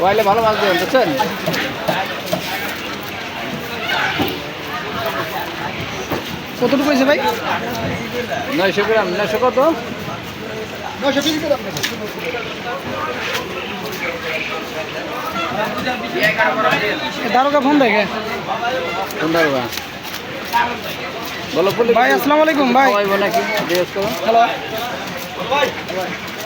ওয়াইলে ভালো মাছ দেবেন বুঝছেন? কতটুকু হয়েছে ভাই? নয়শো গ্রাম নয়শো কত? দারোগা ফোন দেখে। বলো পুলি ভাই আসসালামু আলাইকুম ভাই। খাওয়াইবো নাকি জিজ্ঞেস করো। হ্যালো।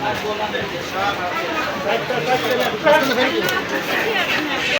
Vai, vai, vai.